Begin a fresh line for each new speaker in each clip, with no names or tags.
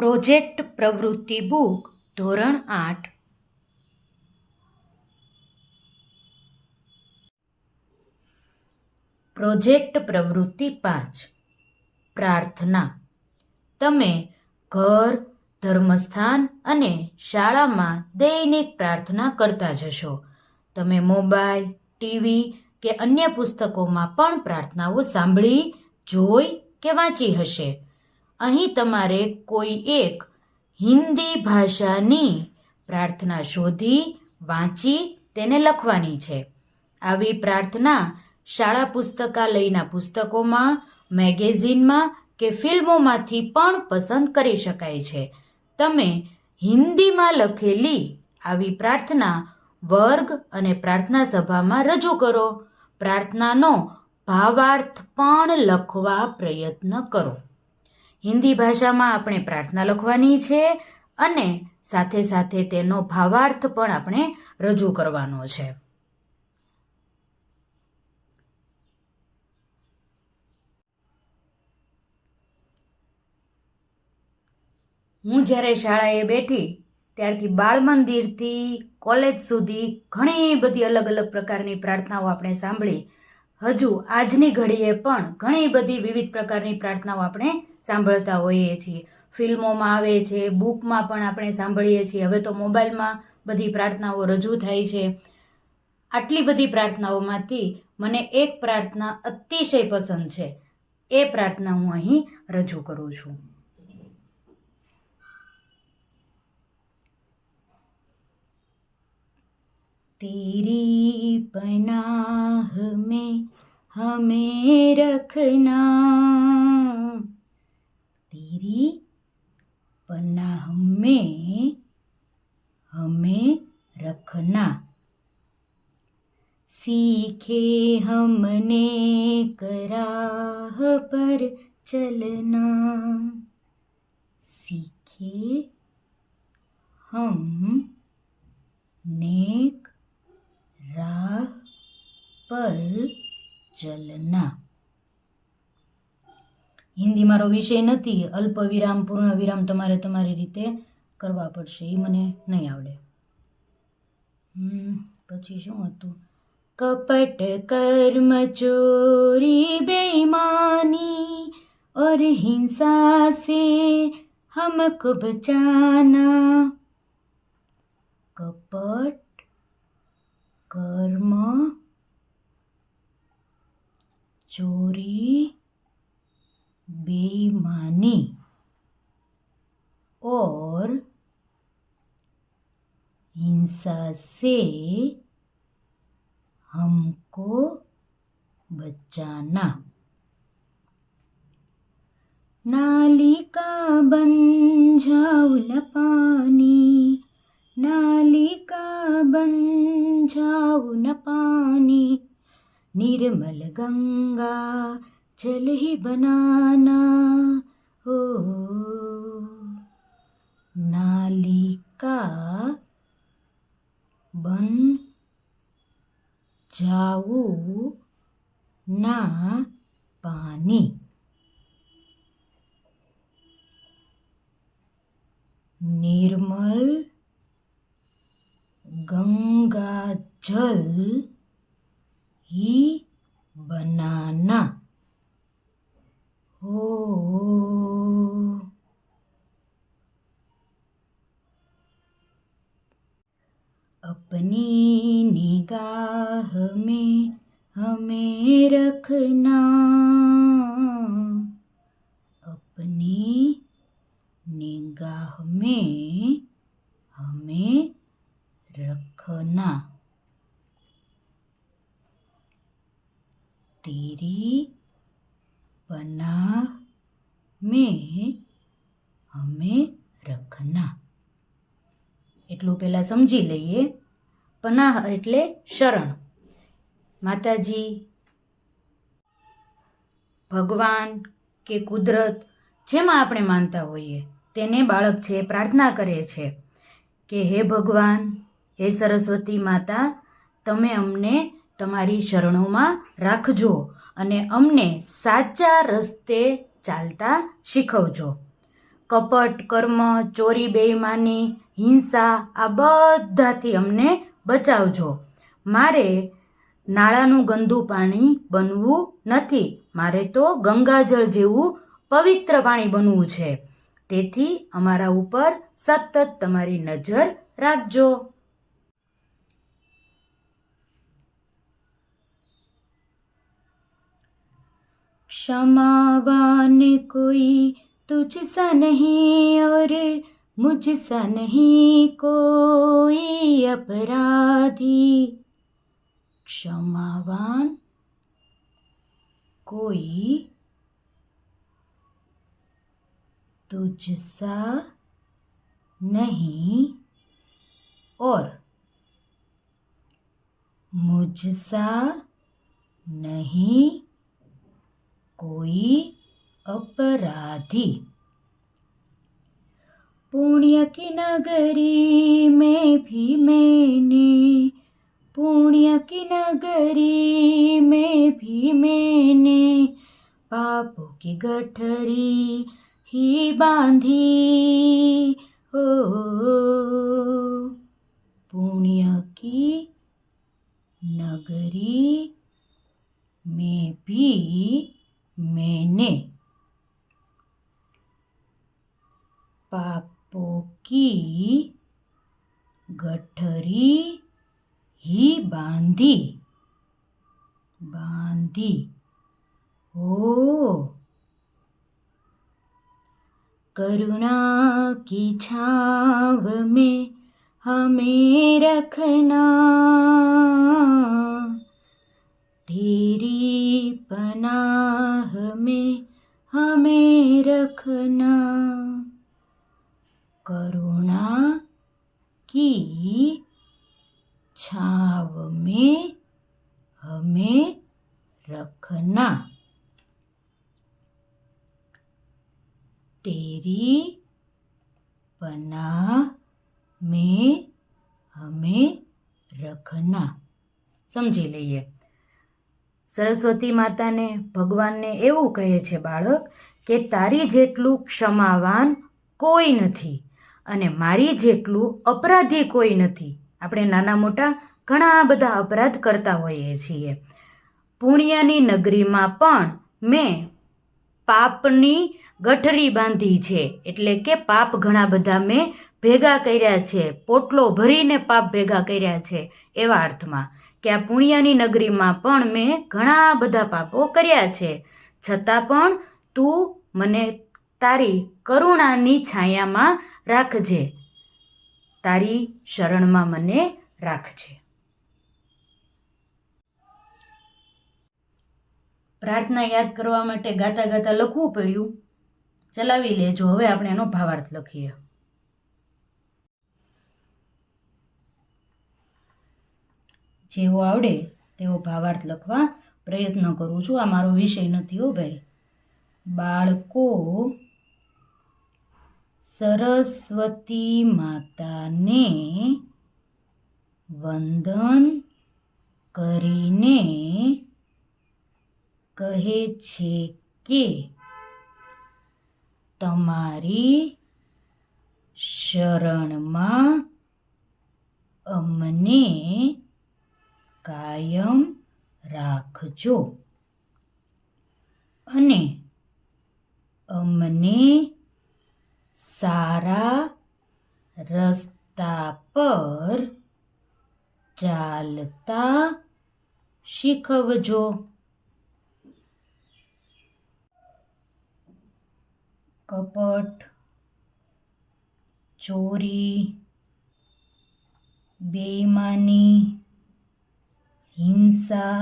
Project પ્રવૃત્તિ book, ધોરણ આઠ. પ્રોજેક્ટ પ્રવૃત્તિ પાંચ. પ્રાર્થના. તમે ઘર, ધર્મસ્થાન અને શાળામાં દૈનિક પ્રાર્થના કરતા જશો. તમે મોબાઈલ, ટીવી કે અન્ય પુસ્તકોમાં પણ પ્રાર્થનાઓ સાંભળી, જોઈ કે વાંચી હશે. અહીં તમારે કોઈ એક હિન્દી ભાષાની પ્રાર્થના શોધી, વાંચી, તેને લખવાની છે. આવી પ્રાર્થના શાળા પુસ્તકાલયના પુસ્તકોમાં, મેગેઝિનમાં કે ફિલ્મોમાંથી પણ પસંદ કરી શકાય છે. તમે હિન્દીમાં લખેલી આવી પ્રાર્થના વર્ગ અને પ્રાર્થના સભામાં રજૂ કરો. પ્રાર્થનાનો ભાવાર્થ પણ લખવા પ્રયત્ન કરો. હિન્દી ભાષામાં આપણે પ્રાર્થના લખવાની છે અને સાથે સાથે તેનો ભાવાર્થ પણ આપણે રજૂ કરવાનો છે. હું જ્યારે શાળાએ બેઠી ત્યારથી બાળ મંદિરથી કોલેજ સુધી ઘણી બધી અલગ અલગ પ્રકારની પ્રાર્થનાઓ આપણે સાંભળી. હજુ આજની ઘડીએ પણ ઘણી બધી વિવિધ પ્રકારની પ્રાર્થનાઓ આપણે સાંભળતા હોઈએ છીએ ફિલ્મોમાં આવે છે બુકમાં પણ આપણે સાંભળીએ છીએ હવે તો મોબાઈલમાં બધી પ્રાર્થનાઓ રજૂ થાય છે આટલી બધી પ્રાર્થનાઓમાંથી મને એક પ્રાર્થના અતિશય પસંદ છે એ પ્રાર્થના હું અહીં રજૂ કરું છું तेरी पनाह में हमें रखना तेरी पनाह में हमें रखना। सीखे हमने कराह पर चलना। सीखे हम नेक राह पर चलना। હિન્દી મારો વિષય નથી અલ્પ વિરામ પૂર્ણ વિરામ તમારે તમારી રીતે કરવા પડશે એ મને નહીં આવડે. પછી શું હતું? કપટ કર્મ ચોરી બેમાની ઓર હિંસા સે હમકો બચાના. કપટ કર્મ ચોરી बेईमानी और हिंसा से हमको बचाना नाली का बन जाऊ न पानी नाली का बन जाऊ न पानी निर्मल गंगा जल ही बनाना हो नाली का बन जाऊ ना पानी। निर्मल गंगा जल ही बनाना। हो अपनी निगाह में हमें रखना अपनी निगाह में પહેલાં સમજી લઈએ. પનાહ એટલે શરણ. માતાજી, ભગવાન કે કુદરત જેમાં આપણે માનતા હોઈએ, તેને બાળક છે, પ્રાર્થના કરે છે કે હે ભગવાન, હે સરસ્વતી માતા, તમે અમને તમારી શરણોમાં રાખજો અને અમને સાચા રસ્તે ચાલતા શીખવજો. કપટ, કર્મ, ચોરી, બેઈમાની હિંસા, આ બધાથી અમને બચાવજો. મારે નાળાનું ગંદુ પાણી બનવું નથી. મારે તો ગંગાજળ જેવું પવિત્ર પાણી બનવું છે. તેથી અમારા ઉપર સતત તમારી નજર રાખજો. ક્ષમાવાને કોઈ તુજસા નહીં ઓર मुझसा नहीं कोई अपराधी। क्षमावान। कोई तुझसा नहीं और मुझसा नहीं कोई अपराधी। पुण्य की नगरी में भी मैंने पुण्य की नगरी में भी मैंने पापों की गठरी ही बांधी। हो पुण्य की नगरी में भी मैंने पापों की गठरी ही बांधी बांधी। ओ, करुणा की छाव में हमें रखना, तेरी पनाह में हमें रखना। करुणा की छाव में हमें रखना तेरी पनाह में हमें રખના સમજી લઈએ સરસ્વતી માતાને ભગવાનને એવું કહે છે બાળક કે તારી જેટલું ક્ષમાવાન કોઈ નથી અને મારી જેટલું અપરાધી કોઈ નથી. આપણે નાના મોટા ઘણા બધા અપરાધ કરતા હોઈએ છીએ. પુણ્યની નગરીમાં પણ મેં પાપની ગઠરી બાંધી છે. એટલે કે પાપ ઘણા બધા મેં ભેગા કર્યા છે. પોટલો ભરીને પાપ ભેગા કર્યા છે, એવા અર્થમાં કે આ પુણ્યની નગરીમાં પણ મેં ઘણા બધા પાપો કર્યા છે. છતાં પણ તું મને તારી કરુણાની છાયામાં રાખજે. તારી શરણમાં મને રાખજે. પ્રાર્થના યાદ કરવા માટે ગાતા ગાતા લખવું પડ્યું. ચલાવી લેજો. હવે આપણે એનો ભાવાર્થ લખીએ. જેવો આવડે તેવો ભાવાર્થ લખવા પ્રયત્ન કરું છું. આ મારો વિષય નથી હો ભાઈ. બાળકો સરસ્વતી માતાને વંદન કરીને કહે છે કે તમારી શરણમાં અમને કાયમ રાખજો. અને અમને સારા રસ્તા પર ચાલતા શીખવજો. કપટ ચોરી બેઈમાની હિંસા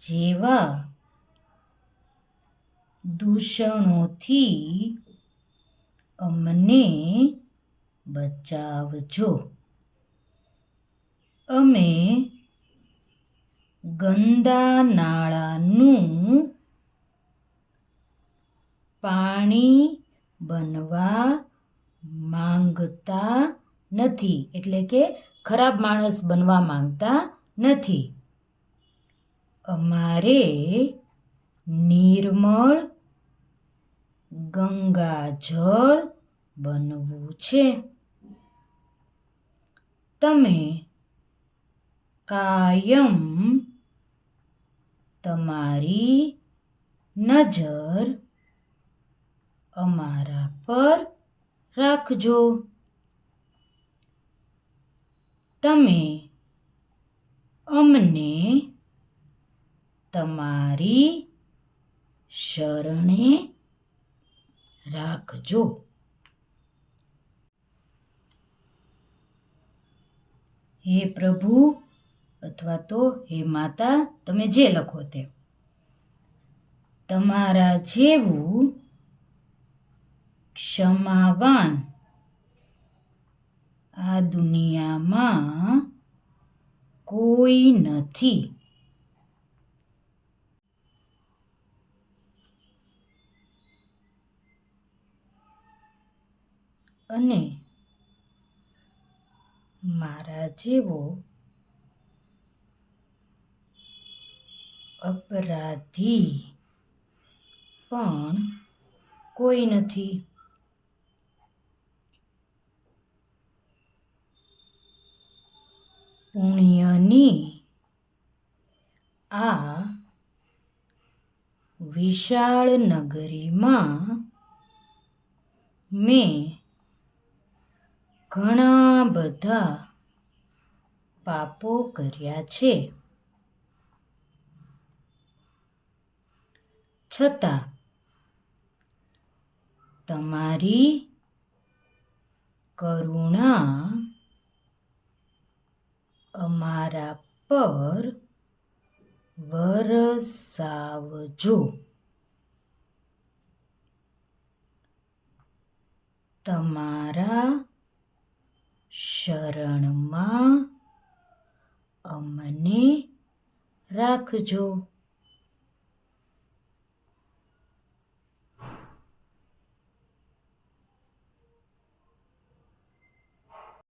જેવા દૂષણોથી અમને બચાવજો. અમે ગંદા નાળાનું પાણી બનવા માંગતા નથી. એટલે કે ખરાબ માણસ બનવા માંગતા નથી. અમારે નિર્મળ ગંગાજળ બનવું છે. તમે કાયમ તમારી નજર અમારા પર રાખજો. તમે અમને તમારી શરણે રાખજો. હે પ્રભુ અથવા તો હે માતા, તમે જે લખો તે. તમારા જેવું ક્ષમાવાન આ દુનિયામાં કોઈ નથી. અને મારા જેવો અપરાધી પણ કોઈ નથી. પુણ્યની આ વિશાળ નગરીમાં મેં ઘણા બધા પાપો કર્યા છે. છતાં તમારી કરુણા અમારા પર વરસાવજો. તમારા શરણમાં અમને રાખજો.